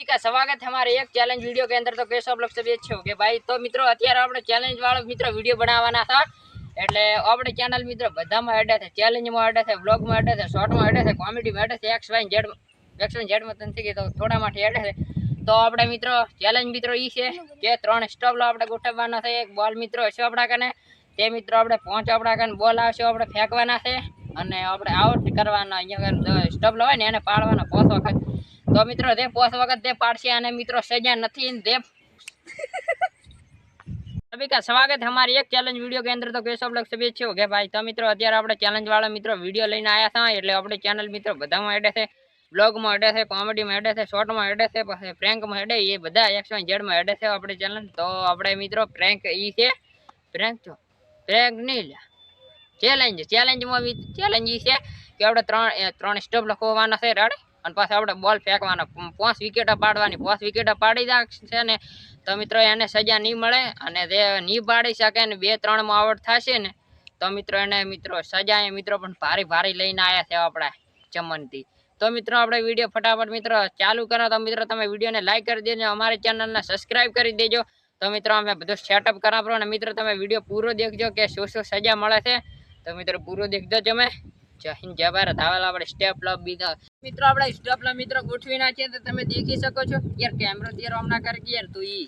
ठीक है स्वागत है हमारे एक चैलेंज वीडियो के अंदर तो कैसे आप लोग सभी अच्छे हो गए भाई तो મિત્રો અત્યારે આપણે ચેલેન્જ વાળો મિત્રો વિડીયો બનાવવાના હતા એટલે આપણે ચેનલ મિત્રો બધામાં એડે છે ચેલેન્જમાં એડે છે વ્લોગમાં એડે છે શોર્ટમાં એડે છે કોમેડીમાં એડે છે X Y Z X Y ઝેડમાં તો નથી તો થોડા માટે એડે છે તો આપણે મિત્રો ચેલેન્જ મિત્રો એ છે કે ત્રણ સ્ટોપલો આપણે ગોઠવવાના છે એક બોલ મિત્રો હશે આપણા કને તે મિત્રો આપણે પહોંચ આપણા કને બોલ આવશે આપણે ફેંકવાના છે અને આપણે આઉટ કરવાના અહીંયા સ્ટોપલો હોય ને એને પાડવાના પાંચ વખત તો મિત્રો તે પોસ વખત તે પાડશે અને મિત્રો સજા નથી ને તે सभी का स्वागत है हमारे एक चैलेंज वीडियो के अंदर तो कैसे आप लोग सभी अच्छे हो गए भाई तो મિત્રો અત્યારે આપણે ચેલેન્જ વાળા મિત્રો વિડીયો લઈને આવ્યા હતા એટલે આપણે ચેનલ મિત્રો બધામાં એડે છે બ્લોગમાં એડે છે કોમેડીમાં એડે છે શોર્ટમાં એડે છે પછી પ્રેન્કમાં એડે એ બધા એક્સ વાય ઝેડમાં એડે છે આપણે ચેનલ તો આપણે મિત્રો પ્રેન્ક ઈ છે પ્રેન્ક તો પ્રેન્ક નહીં લ્યા ચેલેન્જ ચેલેન્જમાં ચેલેન્જ ઈ છે કે આપણે ત્રણ એ ત્રણ સ્ટોપ લખવાના છે રાડે અને પાછા આપણે બોલ ફેંકવાનો. પાંચ વિકેટો પાડવાની. પાંચ વિકેટો પાડી છે ને તો મિત્રો એને સજા નહીં મળે અને જે નહીં પાડી શકે ને બે ત્રણમાં આઉટ થશે ને તો મિત્રો એને મિત્રો સજા એ મિત્રો પણ ભારી ભારી લઈને આવ્યા છે આપણા ચમનથી. તો મિત્રો આપણે વીડિયો ફટાફટ મિત્રો ચાલુ કરો તો મિત્રો તમે વિડીયોને લાઇક કરી દેજો, અમારી ચેનલને સબસ્ક્રાઈબ કરી દેજો. તો મિત્રો અમે બધું સેટઅપ કરાવો અને મિત્રો તમે વીડિયો પૂરો દેખજો કે શું શું સજા મળે છે. તો મિત્રો પૂરો દેખજો તમે. જય હિન્દ, જય ભારત. આવેલા આપણે સ્ટેપ લવ બીજા મિત્રો, આપણે સ્ટેપ મિત્રો ગોઠવી નાખીએ તો તમે દેખી શકો છો. યાર કેમેરો ત્યારે હમણાં કરી કે યાર તું ઈ.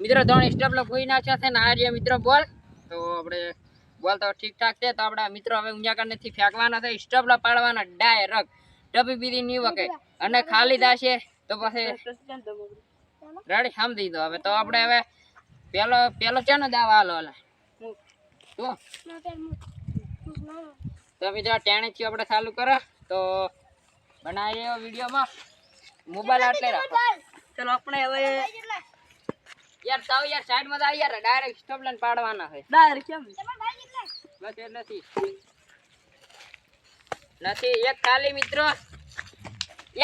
મિત્રો, ત્રણ સ્ટેપ ગોઈ નાખ્યા છે, ને આ રહ્યા મિત્રો બોલ. તો આપણે બોલ તો ઠીક છે, તો આપણા મિત્રો હવે ઊંઝા કરનેથી ફેંકવાના છે સ્ટેપ પાડવાના ડાયરેક્ટ ડબી બીધી નહીં વકે અને ખાલી દાશે તો પછી રેડી સમજી દો હવે. તો આપણે હવે પેલો પેલો છે ને દાવા હાલો, હાલ. તો મિત્રો ટેણીથી આપણે ચાલુ કરો. તો બનાવી વિડીયોમાં. મોબાઈલ આટલે રાખો. ચલો આપણે હવે યાર તાવ યાર સાઈડમાં આવી યાર ડાયરેક્ટ સ્ટોપ લાઈન પાડવાના છે. ડાયરેક્ટ કેમ? બસ એ નથી. નથી એક ખાલી મિત્રો.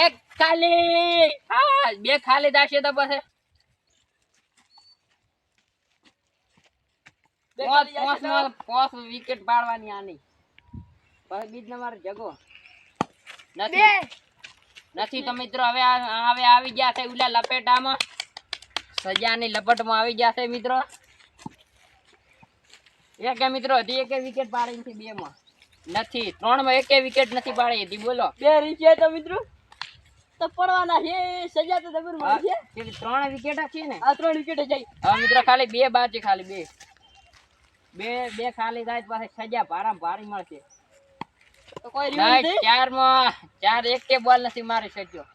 એક ખાલી. હા બે ખાલી દાશે તો પછી. પાંચ તો? પોસ વિકેટ પાડવાની આની. પછી બીજ નંબર જગો. નથી. નથી તો મિત્રો હવે હવે આવી ગયા છે ઉલા લપેટામાં. સજાની લપટમાં આવી ગયા છે મિત્રો. એક મિત્રો હજી એક વિકેટ પાડી નથી બે માં નથી. ત્રણમાં એક વિકેટ નથી પાડી. હતી બોલો. બે રીચે તો મિત્રો. તો પડવાના છે સજા તો કે ત્રણ વિકેટ છે ને. આ ત્રણ વિકેટ જાય. હવે મિત્રો ખાલી બે બાકી ખાલી બે. બે બે ખાલી થાય પાસે સજા ભારે ભારી મળશે. તો કોઈ રીવન નહીં, નહીં ચારમાં ચાર એક કે બોલ નથી મારી શક્યો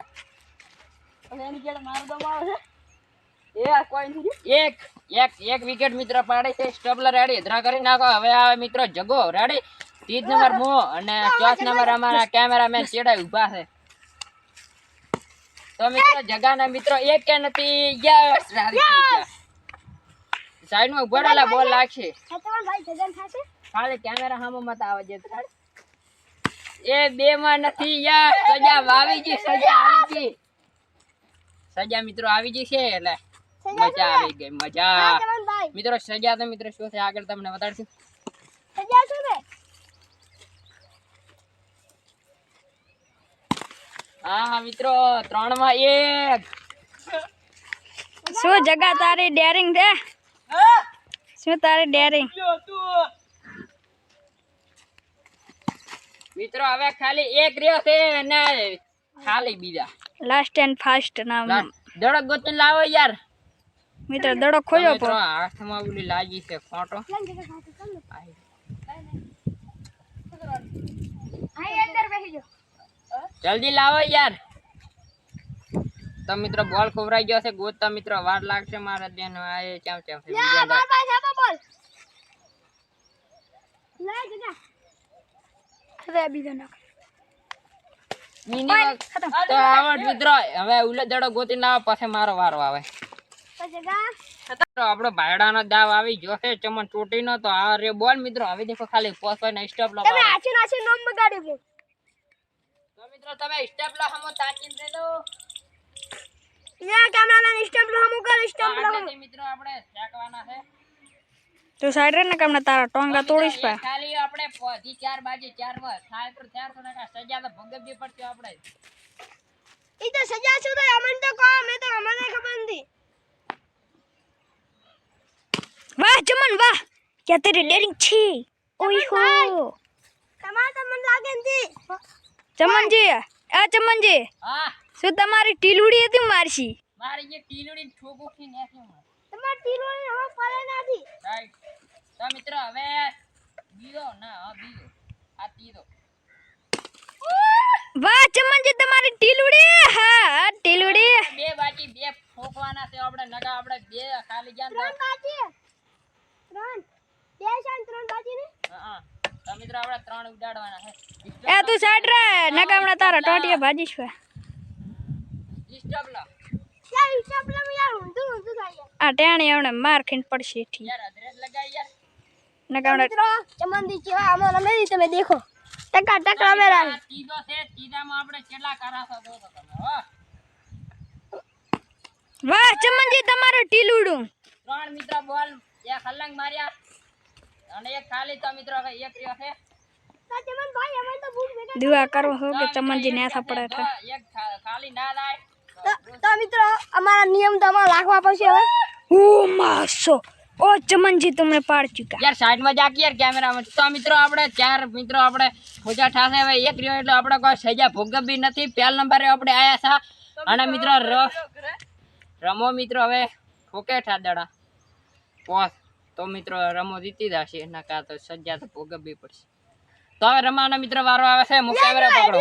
અને એની કેડ માર દમ આવે છે. એ આ કોઈ નથી. એક એક એક વિકેટ મિત્ર પાડે છે સ્ટબલર રેડી ધરા કરી નાખો. હવે આવે મિત્રો જગો રેડી ત્રીજ નંબર મો અને ચોથ નંબર અમારા કેમેરામેન ચેડાઈ ઊભા છે. તો મિત્રો જગાના મિત્રો એક કે નથી. યસ રાડી સાઈડમાં ઊભા રહેલા બોલ લાગશે. ખાલી કેમેરા સામે મત આવે ધરાડ. એ બે માં નથી યાર સજા આવી ગઈ સજા આવી ગઈ. સજા મિત્રો આવી ગઈ છે એટલે મજા આવી ગઈ મજા. મિત્રો સજા તો મિત્રો શું છે આગળ તમને બતાડશું. હા હા મિત્રો ત્રણમાં એક શું જગા તારી ડેરિંગ છે? શું તારી ડેરિંગ મિત્રો હવે ખાલી એક રહ્યો છે અને ખાલી બીજા લાસ્ટ એન્ડ ફાસ્ટ નામ દડક ગોતી લાવો યાર મિત્ર દડો ખોયો મિત્રો પણ હાથમાં ઓલી લાગી છે ખોટો જલ્દી લાવો યાર તો મિત્રો બોલ ખોવરાઈ ગયો છે ગોતતા મિત્રો વાર લાગશે મારા ધ્યાન આ એ ચામ ચામ છે બીજા અંદર. આ બીજો નાખ. મિનિમમ તો આવડ મિત્રો હવે ઉલે ગોતી લાવો પછી મારો વારો આવે. આપણો ભાયડાનો દાવ આવી ગયો છે ચમન ચોટીનો તો આ રે બોલ મિત્રો હવે દેખો ખાલી પોસ્ટ ને સ્ટોપ લો તો મિત્રો તમે સ્ટેપ લો હમો તાકીને દે દો આગળથી મિત્રો આપણે છે. तो साइड रे ना कमना तारा टोंगा तोड़ीस पे खाली आपने फोदी चार बाजे चार व थाल पर चार तो ना सजा तो भंगब जी पड़ते आपने ई तो सजा छु तो अमन तो को मैं तो अमन ने खबंदी वाह चमन वाह क्या तेरी डेयरिंग छी ओई हो तमाम तमन लागन थी चमन जी ए चमन जी हाँ सु तुम्हारी टीलुड़ी है तुम मारसी मारी ये टीलुड़ी ठोकू की नेसी તમારે ટીલોને હવે ફરે નથી રાઈટ તો મિત્ર હવે બીજો ના હા બીજો આ ત્રીજો વાહ ચમનજી તમારી ટીલુડી હા હા, ટીલુડી બે બાકી બે ઠોકવાના છે આપણે નગા આપણે બે ખાલી ગયા ને ત્રણ બાજી ત્રણ બે છે ને ત્રણ બાજી ને તો હા તો મિત્ર આપણે ત્રણ ઉડાડવાના છે એ તું સાઈડ રે નકામણા તારા ટોટિયા ભાજીશ વા સ્ટોપ લો ટેણી આવડે માર ખીન પડશે ઠી યાર અધરેજ લગાઈ યાર નકામણા મિત્રો ચમનદી કેવા અમે રમે છે તમે દેખો ટકા ટકા અમે આ ત્રીજો છે ત્રીજામાં આપણે કેટલા કરાશો જોવો તમે હો વાહ ચમનજી તમારું ટીલુડું ત્રણ મિત્ર બોલ એક હલંગ માર્યા અને એક ખાલી તો મિત્રો હવે એક રહ્યો છે ચમન ભાઈ અમે તો ભૂલ ભેગા દુઆ કરો છો કે તો ચમનજી મિત્રો ને એક આથા પડે છે, તો એક ખા- ખાલી ના થાય તો- તો મિત્રો અમારા નિયમ તો અમારે રાખવા પડશે હવે ઓ માસો ઓ ચમનજી તમને પાડ ચુકા યાર સાઈડ માં જાકી યાર કેમેરામાં તો મિત્રો આપણે ચાર મિત્રો આપણે પૂજા ઠાસે હવે એક રહ્યો એટલે આપણે કોઈ સજા ભોગવવી નથી પહેલ નંબરે આપણે આયા છે અને મિત્રો ર- રમો મિત્રો હવે ઠોકે ઠાદડા પોસ તો મિત્રો રમો જીતી જશે એના કાં તો સજા તો ભોગવવી પડશે તો હવે રમાનો મિત્રો વારો આવે છે મુખ કેમેરા પકડો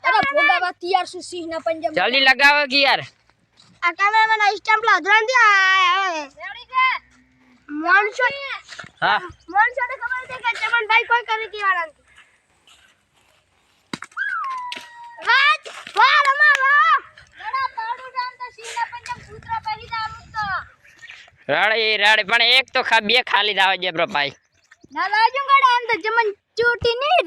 અરે ભોગાવા તૈયાર છું સિંહ ના પંજાબ જલ્દી લગાવો કે યાર આ કેમેરામેન આ સ્ટેમ્પ લા ધ્યાન દે રેડી છે મોનસો હા મોનસો ને ખબર છે કે ચમન ભાઈ કોઈ કરી દીવાના વાત વાહ રમા વાહ બડા તાડુ જાન તો સિંહ ના પંજાબ સૂત્ર પહેરી દાવું તો રાડે રાડે પણ એક તો ખા બે ખાલી દાવ જે બ્રો ભાઈ ના લાજુ ગડા એમ તો ચમન ચૂટી ની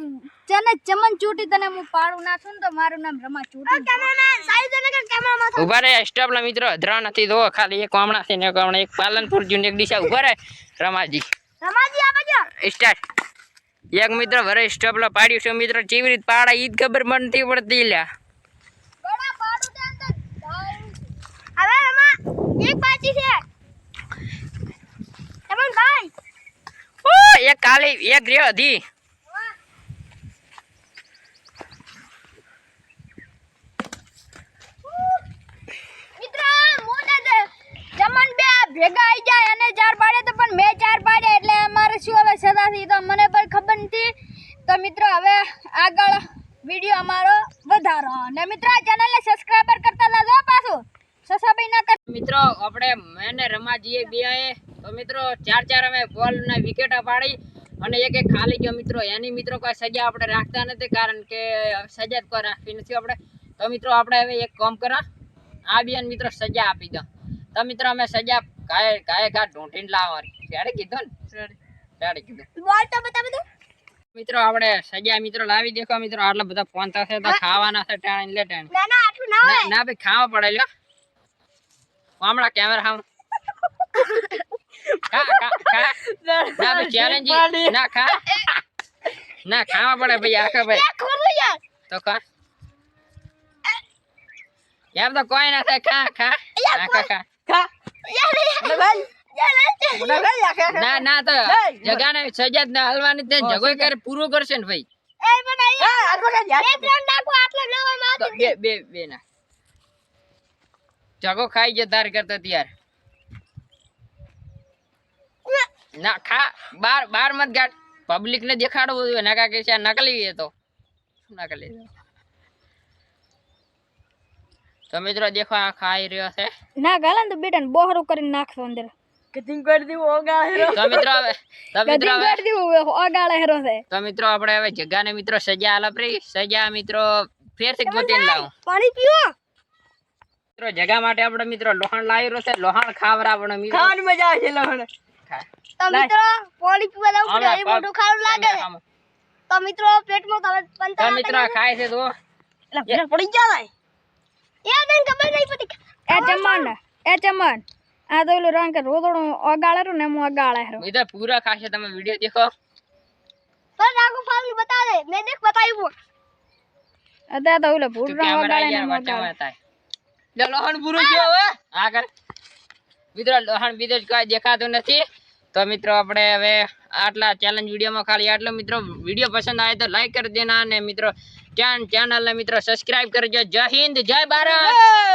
જને ચમન ચૂટી તને હું પાડું નાખું ને તો મારું નામ રમા ચૂટી કેમેરામેન સાઈડ કેમેરામાં ઊભા રે સ્ટોપ ના મિત્રો અધરા નથી દો ખાલી એક હમણાં છે ને એક હમણાં એક પાલનપુર ને એક દિશા ઊભા રે. રમાજી. રમાજી આ બાજુ. સ્ટાર્ટ એક મિત્ર વરે સ્ટોપ લા પાડ્યું છે મિત્ર જેવી રીત પાડા ઈ જ ખબર નથી પડતી લ્યા. બડા પાડુ જાન તો હવે રમા એક કાલી છે. ચમન ભાઈ. ઓ એક એક રહ્યો હતી મિત્ર મોટા દે જમન બે ભેગા આવી જાય અને ચાર પાડે તો પણ મેં ચાર પાડ્યા એટલે અમારે શું હવે સદાથી તો મને પણ ખબર નથી. તો મિત્રો હવે આગળ વીડિયો અમારો વધારો. અને મિત્રો આ ચેનલને સબસ્ક્રાઇબર કરતા લાગો પાછું. સસાભાઈ ના કર મિત્રો, આપણે મેને રમાજીએ બે બીઆએ તો મિત્રો, ચાર ચાર અમે બોલ ને વિકેટ પાડી. અને એક એક ખાલી ગયો મિત્રો. એની મિત્રો કોઈ સજા આપણે રાખતા નથી કારણ કે સજા જ કોઈ રાખવી નથી આપણે. તો મિત્રો, આપણે હવે એક કામ કરા. આ બી મિત્રો સજા આપી દો. તો મિત્રો, અમે સજા કાય કાય ઘા ઢૂંઢીને લાવવાની. ત્યારે કીધું ને? ત્યારે કીધું? બોલ તો બતા બધું? મિત્રો આપણે સજા મિત્રો લાવી દેખો મિત્રો. આટલા બધા ફોન થશે તો ખાવાના છે ટાણ લે ટાણ ના ના આટલું ના હોય. ના ભાઈ ખાવા પડે લ્યો. હમણાં કેમેરા હામ ના ભાઈ ચેલેન્જ ના ખા. ના ખાવા પડે ભાઈ આખા ભાઈ. યાર. તો ખા. એમ તો કોઈ ના થાય. ખા ખા. ખા ખા. યાર યાર ના ના તો જગાને સજા ના હલવાની તે જગોય કરે પૂરો કરશે ને ભાઈ. એ બડા યાર એક રાઉન્ડ નાખો આટલો લેવામાં તો બે બે બે ના. જગો ખાઈ જાય તાર કરતો ત્યાર. ના ખા બાર બાર મત ગાડ. પબ્લિક ને દેખાડવું જોઈએ નકા કે છે આ નકલી એ તો. નકલી? તો મિત્રો દેખો આ ખાઈ રહ્યો છે ના ગાલે ને તો બેટા ને બોહરું કરીને નાખતો અંદર કટિંગ કરી દીધું ઓગા તો મિત્રો હવે તો મિત્રો ગધી હવે કરી દીધું ઓગાળે હેરો છે તો મિત્રો આપણે હવે જગાને મિત્રો સજા આલપ રહી સજા મિત્રો ફેરથી ગોતીને લાવું પાણી પીવો મિત્રો જગા માટે આપણે મિત્રો લોહાણ લાવ્યો છે લોહાણ ખાવરાવવાનો મિત્રો ખાવાની મજા આવે છે લવણ ખા. તો મિત્રો પોલીસ પીવા જવું પડે આમે એ મોટું ખારું લાગે છે આમે. તો મિત્રો પેટમાં તમે તો પંચર મિત્રો ખાય છે તો એટલે ભેળ પડી જાય એ તને ખબર નહીં પડી. એ ચમન એ ચમન આ તો ઓલું રંગ રોદડું ઓગાળે રહ્યું ને હું પૂરા ખાશે તમે વીડિયો દેખો. આખું ફાર્મ બતા દે મેં દેખ બતાવ્યું. અત્યારે તો ઓલો ભૂર રંગ ને લે લોહણ પૂરું કઈ હવે. આ મિત્રો લોહાણ બીજું જ દેખાતું નથી. તો મિત્રો, આપણે હવે આટલા ચેલેન્જ વિડીયોમાં ખાલી આટલો. મિત્રો, વીડિયો પસંદ આવે તો લાઈક કરી દેના અને મિત્રો ચેનલને મિત્રો સબસ્ક્રાઈબ કરજો જય હિન્દ, જય ભારત!